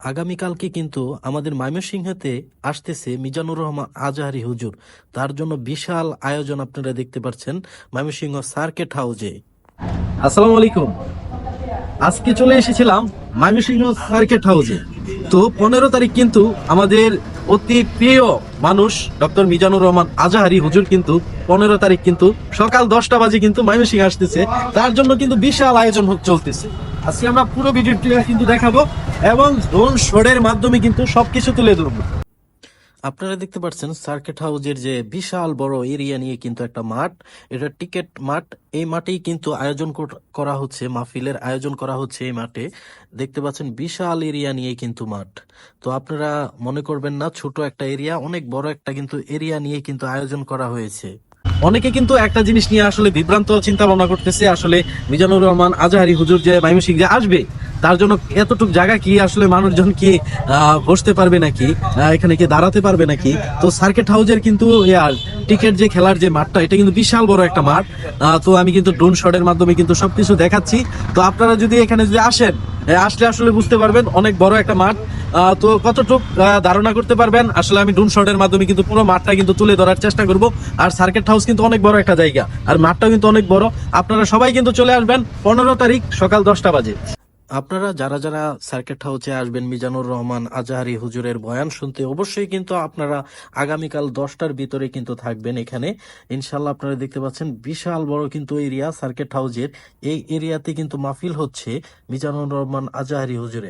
আগামীকালকে কিন্তু আমাদের ময়মনসিংহতে আসতেছে মিজানুর রহমান আজহারি হুজুর। তার জন্য বিশাল আয়োজন আপনারা দেখতে পাচ্ছেন ময়মনসিংহ সার্কেট হাউজে। আসসালামু আলাইকুম। আজকে চলে এসেছিলাম ময়মনসিংহ সার্কেট হাউজে। তো পনেরো তারিখ কিন্তু আমাদের অতি প্রিয় মানুষ ডক্টর মিজানুর রহমান আজাহারি হুজুর কিন্তু পনেরো তারিখ কিন্তু সকাল দশটা বাজে কিন্তু ময়মনসিংহ আসতেছে। তার জন্য কিন্তু বিশাল আয়োজন চলতেছে। আজকে আমরা পুরো ভিডিওটি কিন্তু দেখাবো এবং ড্রোন শোডের মাধ্যমে কিন্তু সবকিছু তুলে ধরবো। আপনারা দেখতে পাচ্ছেন সার্কিট হাউজের যে বিশাল বড় এরিয়া নিয়ে কিন্তু একটা মাঠ। এটা টিকেট মাঠ। এই মাঠেই কিন্তু আয়োজন করা হচ্ছে, মাহফিলের আয়োজন করা হচ্ছে এই মাঠে। দেখতে পাচ্ছেন বিশাল এরিয়া নিয়ে কিন্তু মাঠ। তো আপনারা মনে করবেন না, ছোট একটা এরিয়া অনেক বড় একটা কিন্তু এরিয়া নিয়ে কিন্তু আয়োজন করা হয়েছে। অনেকে কিন্তু একটা জিনিস নিয়ে আসলে বিভ্রান্ত চিন্তা ভাবনা করতেছে, আসলে মিজানুর রহমান, আজহারি হুজুর যে মাইমসিং যে আসবে, তার জন্য এতটুক জায়গা কি আসলে মানুষজন কি বসতে পারবে নাকি এখানে কি দাঁড়াতে পারবে নাকি? তো সার্কিট হাউজের কিন্তু টিকিট যে খেলার যে মাঠটা, এটা কিন্তু বিশাল বড় একটা মাঠ। তো আমি কিন্তু ড্রোন শটের মাধ্যমে কিন্তু সবকিছু দেখাচ্ছি। তো আপনারা যদি এখানে যদি আসেন আসলে আসলে বুঝতে পারবেন, অনেক বড় একটা মাঠ। তো কতটুক ধারণা করতে পারবেন? আসলে আমি ড্রোন শটের মাধ্যমে কিন্তু পুরো মাঠটা কিন্তু তুলে ধরার চেষ্টা করব। আর সার্কেট হাউস কিন্তু অনেক বড় একটা জায়গা। আর মাঠটাও কিন্তু অনেক বড়। আপনারা সবাই কিন্তু চলে আসবেন পনেরো তারিখ সকাল দশটা বাজে। আপনারা যারা যারা সার্কিট হাউসে আসবেন, মিজানুর রহমান, আজাহারি হুজুরের বয়ান শুনতে, অবশ্যই কিন্তু আপনারা আগামীকাল দশটার ভিতরে কিন্তু থাকবেন এখানে। ইনশাল্লাহ আপনারা দেখতে পাচ্ছেন বিশাল বড় কিন্তু এরিয়া সার্কিট হাউজের এই এরিয়াতে কিন্তু মাহফিল হচ্ছে মিজানুর রহমান, আজাহারি হুজুরের।